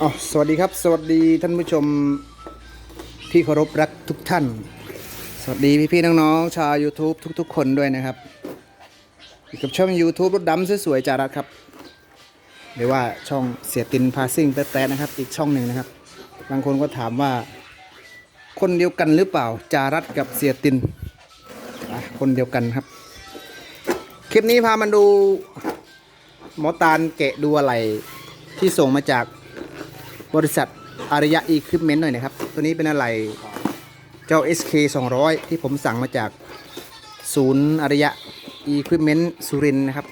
อ๋อสวัสดีครับ สวัสดีท่านผู้ชมที่เคารพรักทุกท่าน สวัสดีพี่ๆน้องๆชาว YouTube ทุก ๆ คนด้วยนะครับอยู่กับช่อง YouTube รถดำสวยๆจารัสครับหรือว่าช่องเสียตินพาซิ่งแต๊ะๆนะครับ อีกช่องหนึ่งนะครับ บางคนก็ถามว่า คนเดียวกันหรือเปล่า จารัสกับเสียตินคนเดียวกันครับ คลิปนี้พามาดูหมอตาลแกะดูอะไรที่ส่งมาจาก บริษัทอารยะอีควิปเมนต์หน่อยนะครับ ตัวนี้เป็นอะไรเจ้า SK 200 ที่ผมสั่งมาจากศูนย์อารยะอีควิปเมนต์สุรินนะครับ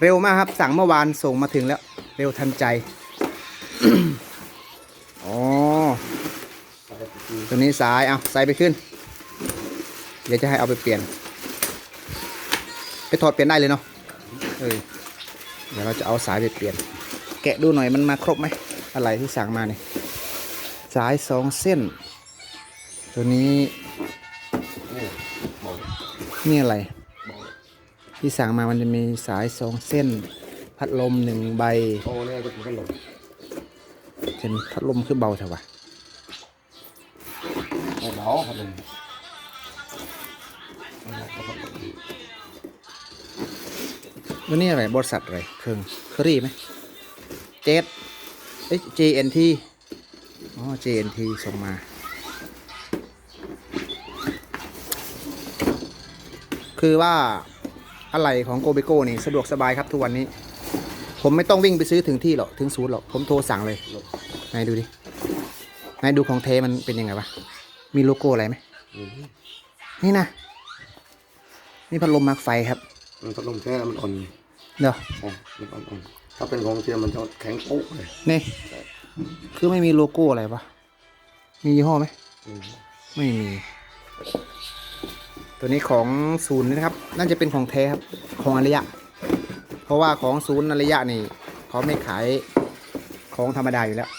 เร็วมากครับ สั่งเมื่อวานส่งมาถึงแล้ว เร็วทันใจอ๋อตัวนี้สายเอาใส่ไปขึ้น เดี๋ยวจะให้เอาไปเปลี่ยน ไปถอดเปลี่ยนได้เลยเนาะเออเดี๋ยวเราจะเอาสายไปเปลี่ยน แกะดูหน่อยมันมาครบไหม อะไรที่สั่งมาเนี่ยสายสองเส้น ตัวนี้นี่อะไร ที่สั่งมามันจะมีสายสองเส้น พัดลมหนึ่งใบโอ้เนี่ยก็เป็นขนมเป็นพัดลมคือเบาเถอะวะเบาขนมแล้วนี่อะไรบริษัทอะไรเครื่องเคอรี่ไหมเจสเอ้ย JNT อ๋อ JNT ส่งมา คือว่าอะไรของโกเบโก้นี่สะดวกสบายครับทุกวันนี้ ผมไม่ต้องวิ่งไปซื้อถึงที่หรอก ถึงศูนย์หรอก ผมโทรสั่งเลยไหนดูดิไหนดูของเทมันเป็นยังไงวะ มีโลโก้อะไรไหม นี่นะ นี่พัดลมมาร์คไฟครับ มันพัดลมแค่มันอ่อนเดี๋ยว ใช่มันอ่อนๆ ถ้าเป็นของเทียมมันจะแข็งปุ๊บเลยนี่ คือไม่มีโลโก้อะไรปะมียี่ห้อไหม ไม่มี ตัวนี้ของศูนย์นะครับ น่าจะเป็นของแท้ครับ ของอารยะ เพราะว่าของศูนย์อารยะนี่เขาไม่ขายของธรรมดาอยู่แล้ว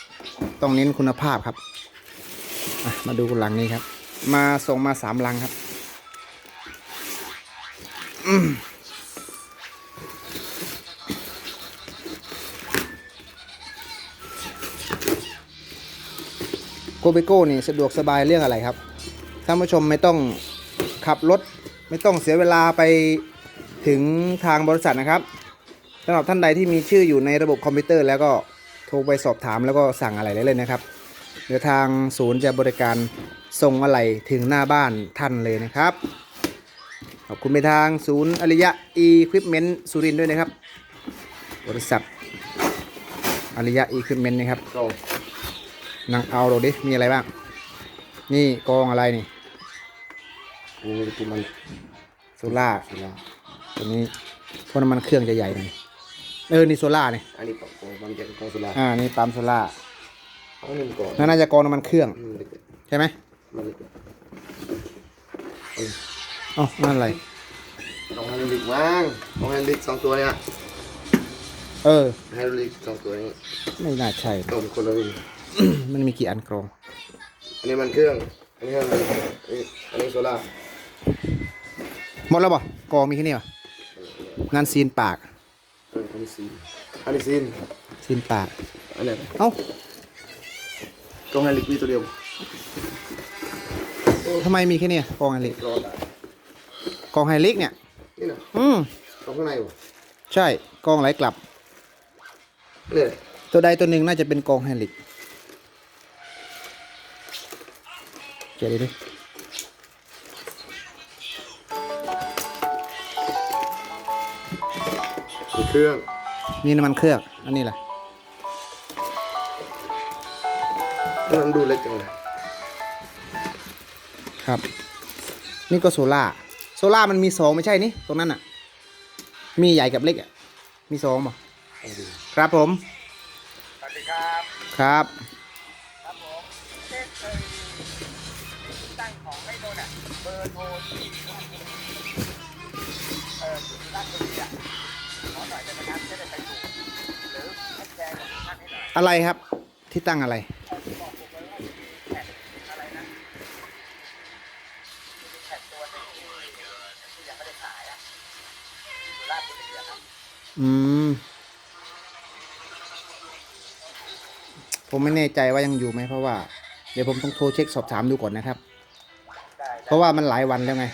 ต้องเน้นคุณภาพครับมาดูหลังนี้ครับ มาส่งมาสามลังครับ อืม กเบโก้นี่สะดวกสบายเรื่องอะไรครับท่านผู้ชมไม่ต้องขับรถไม่ต้องเสียเวลาไปถึงทางบริษัทนะครับสำหรับท่านใดที่มีชื่ออยู่ในระบบคอมพิวเตอร์ แล้วก็โทรไปสอบถามแล้วก็สั่งอะไรได้เลยนะครับเดี๋ยวทางศูนย์จะบริการส่งอะไรถึงหน้าบ้านท่านเลยนะครับ ขอบคุณไปทางศูนย์อริยะอีควิปเมนต์สุรินด้วยนะครับ บริษัทอริยะอีควิปเมนต์นะครับ นั่งเอาดูดิ มีอะไรบ้าง นี่กองอะไรนี่อันนี้คือมันโซล่าสุราตัวนี้พวกน้ำมันเครื่องจะใหญ่หน่อยเออ นี่โซล่าเนี่ยอันนี้ปะโอ้มันจะเป็นของสุราอ่า นี่ปั๊มโซล่าเอาหนึ่งก่อนนั่นน่าจะกองน้ำมันเครื่องอืมเด็กใช่ไหมๆมันเด็กอ๋อนั่นอะไรๆของไฮดรอลิกมั้งของไฮดรอลิกสองตัวเนี่ย เออไฮดรอลิกสองตัวนี้ ไม่น่าใช่ต้มคนละวิน มันมีกี่อันกรองอันนี้มันเครื่อง อันนี้อะไรอันนี้อันนี้โซล่าหมดแล้วบ่กองมีแค่นี้ป่ะงานซีนปากเอออันนี้ซีนอันนี้ซีนซีนปาก อันนี้เอ้ากล้องไฮดรอลิกมีตัวเดียวทำไมมีแค่นี้กองไฮลิกรอได้กองไฮลิกเนี่ยนี่นะอืมกล้องข้างในวะใช่กองไหลกลับเนี่ยตัวใดตัวหนึ่งน่าจะเป็นกองไฮลิก เดี๋ยวดิดิมีเครื่อง นี่น้ำมันเครื่อง อันนี้แหละมันดูเล็กจังเลย ครับ นี่ก็โซล่า โซล่ามันมีสองไม่ใช่นี่ ตรงนั้นอะ มีใหญ่กับเล็กอะ มีสองป่ะครับผม สวัสดีครับ ครับครับ บอร์โทรที่เอ่อร้านตัวนี้อะขอหน่อยได้ไหมครับจะได้ไปถูหรือให้แชร์กับท่านให้หน่อยอะไรครับ ที่ตั้งอะไร บอกผมเลยว่าแผ่นอะไรนะมีแผ่นตัวหนึงที่ที่ยังไม่ได้ขายอะสุราชบุรีอะครับอืม ผมไม่แน่ใจว่ายังอยู่ไหมเพราะว่า เดี๋ยวผมต้องโทรเช็คสอบถามดูก่อนนะครับ เพราะว่ามันหลายวันแล้วไง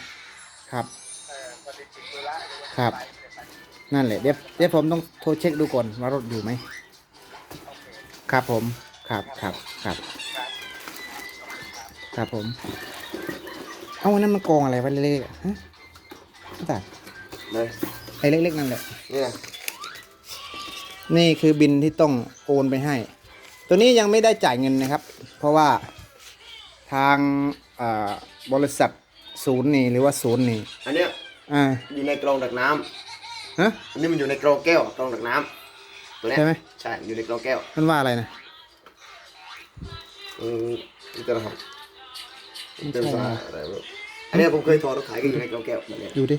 ครับเออปฏิจิตธุระหอว่าครับไปไม่ได้ไปนั่นแหละเดี๋ยวเดี๋ยวผมต้องโทรเช็คดูก่อนว่ารถอยู่ไหมโอเคครับผมครับครับครับครับครับผม เอาวันนั้นมันกองอะไรไว้เล็กๆอะฮะแต่เลยไอ้เล็กๆนั่นแหละนี่นะนี่คือบินที่ต้องโอนไปให้ ตัวนี้ยังไม่ได้จ่ายเงินนะครับ เพราะว่าทางอ่าบริษัทศูนย์นี่หรือว่าศูนย์นี่อันเนี้ยอ่าอยู่ในกรองดักน้ำฮะ อันนี้มันอยู่ในกรองแก้วกรองดักน้ำตัวเนี้ยใช่ไหม ใช่อยู่ในกรองแก้วมันว่าอะไรนะ อืมนี่จะนะครับไม่เป็นใช่สานะอะไรไม่รู้อันเนี้ยผมเคยถอดรถไถก็อยู่ในกรองแก้วแบบเนี้ยดูดิ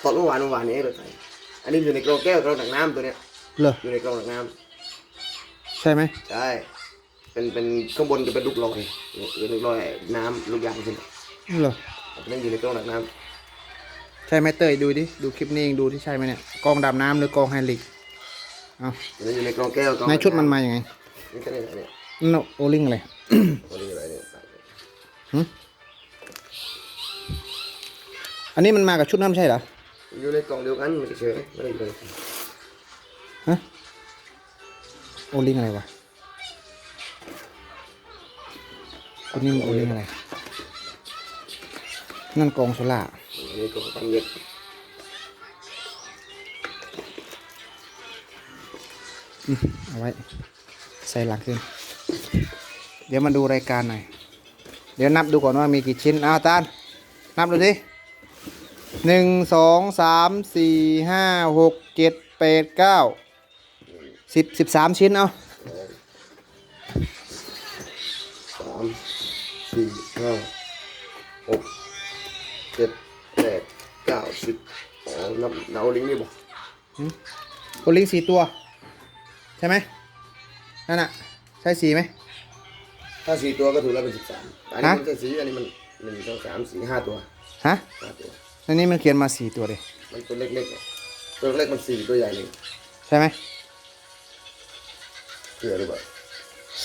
ถอดเมื่อวานเมื่อวานนี้รถไถอันนี้อยู่ในกรองแก้วกรองดักน้ำตัวเนี้ยเหรออยู่ในกรองดักน้ใช่ไหมำใช่ เป็นเป็นข้างบนจะเป็นลูกลอยเป็นลูกลอยน้ำลูกยางขึ้นเหรออันนี้อยู่ในกรองดักน้ใช่ไหมเตยดูดิดูคลิปนี้เองดูที่ใช่ไหมเนี่ยกองดำน้ำหรือกองไฮลิกเอาำอันนี้อยู่ในกรองแก้วกรองในชุดมันมาอย่างไงนี่ก็เนี่ยเนี่ยนั่นโอลิงอะไรตัวนี้อะไรเนี่ยอันนี้มันมากับชุดน้ำใช่เหรออยู่ในกล่องเดียวกันมันเฉยๆไม่ได้อยู่ในฮะโอลิงอะไรวะ ตัวนี้มันโอลิงอะไร นั่นกองโซล่าอันนี้กล่องตั้งเย็บอืมเอาไว้ ใส่หลังขึ้น เดี๋ยวมาดูรายการหน่อย เดี๋ยวนับดูก่อนว่ามีกี่ชิ้นอ้าวตาลนับดูสิหนึ่งสองสามสี่ห้าหกเจ็ดแปดเก้าสิบสิบสามชิ้นเอา สาม สี่ห้าหกเจ็ดแปดเก้าสิบอ๋อนับนับลิงก์นี่บอกโอลิงสี่ตัว ใช่ไหมนั่นน่ะ ใช่สีไหมถ้าสี่ตัวก็ถูกแล้วเป็นสิบสามอันนี้ฮะมันจะสีอันนี้มันหนึ่งสองสามสี่ห้าตัวฮะห้าตัวอันนี้มันเขียนมาสี่ตัวเลยมันตัวเล็กๆอะตัวเล็กมันสี่ตัวใหญ่หนึ่งใช่ไหมเกลือหรือเปล่า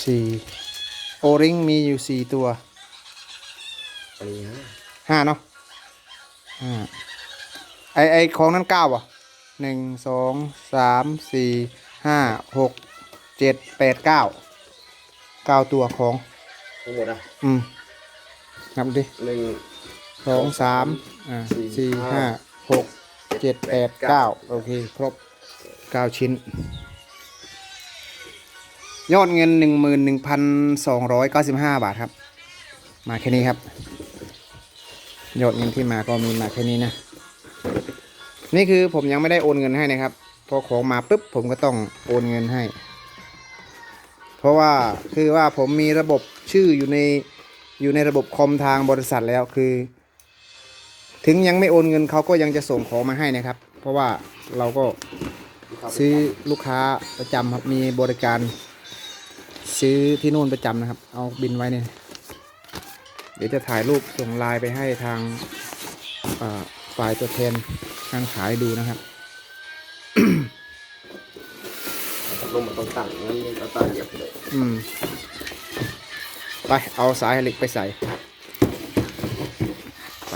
สี่โอริงมีอยู่สี่ตัว อันนี้ฮะห้าเนาะห้าไอไอของนั้นเก้าอะหนึ่งสองสามสี่ห้าหกเจ็ดแปดเก้าเก้าตัวของทั้งหมดอะอืมนับดิหนึ่งสองสามอ่าสี่สี่ห้าห้าหกเจ็ดแปดเก้าโอเค ครบเก้าชิ้น ยอดเงินหนึ่งหมื่นหนึ่งพันสองร้อยเก้าสิบห้าบาทครับ มาแค่นี้ครับ ยอดเงินที่มาก็มีมาแค่นี้นะ นี่คือผมยังไม่ได้โอนเงินให้นะครับ พอของมาปุ๊บผมก็ต้องโอนเงินให้ เพราะว่าคือว่าผมมีระบบชื่ออยู่ในอยู่ในระบบคอมทางบริษัทแล้วคือ ถึงยังไม่โอนเงินเขาก็ยังจะส่งของมาให้นะครับ เพราะว่าเราก็ซื้อลูกค้าประจำครับมีบริการซื้อที่นู่นประจำนะครับ เอาบินไว้เนี่ย เดี๋ยวจะถ่ายรูปส่งไลน์ไปให้ทางอ่าฝ่ายตัวแทนการขายดูนะครับลงมาตรงตั้งงั้นเอาตาเหยียบเลยอืมไปเอาสายเหล็กไปใส่ ไป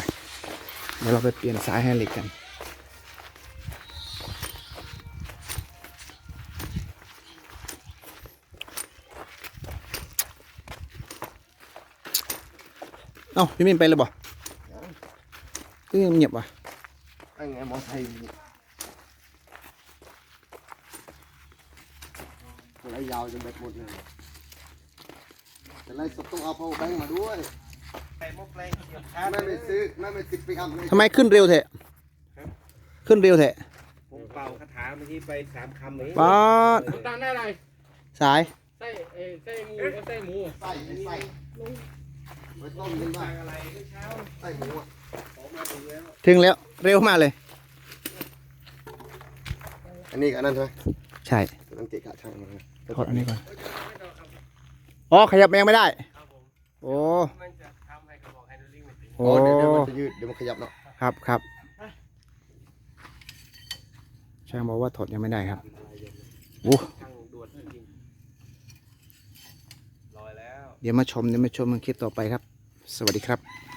เดี๋ยวเราไปเปลี่ยนสายให้เหล็กกัน เอ้าพี่มินไปเลยบ่เอ้ยเงียบว่ะไอ้ไงมอไซค์อะไรยาวจนแบตหมดเลยแต่ไรสดต้องเอา power bank มาด้วยไปมุกเลยเดี๋ยวแม่ไม่ซื้อแม่ไม่ติดไปอัพเลยทำไมขึ้นเร็วเถอะขึ้นเร็วเถอะผมเป่าคาถาเมื่อกี้ไปสามคำเลยป๊าดน้ำตาลได้อะไรสายไส้เอ้ยไส้หมูเอาไส้หมูใส่ใส่ ไว้ต้มกินบ้างอะไรเมื่อเช้าใส่หมูอะผมมาถึงแล้วถึงแล้วเร็วมากเลย อันนี้กับอันนั้นใช่ไหมใช่ นั่นเกะกะช่างมันนะถอดอันนี้ก่อน อ๋อ ขยับเองไม่ได้ ครับผมโอ้มันจะทำให้กระบอกไฮดรอลิกมันติดโอ้โอ้เดี๋ยวเดี๋ยวมันจะยืดเดี๋ยวมันขยับเนาะครับครับ ช่างบอกว่าถอดยังไม่ได้ครับโอ้ช่างด่วนจริง เดี๋ยวมาชมเดี๋ยวมาชมมันคลิปต่อไปครับ สวัสดีครับ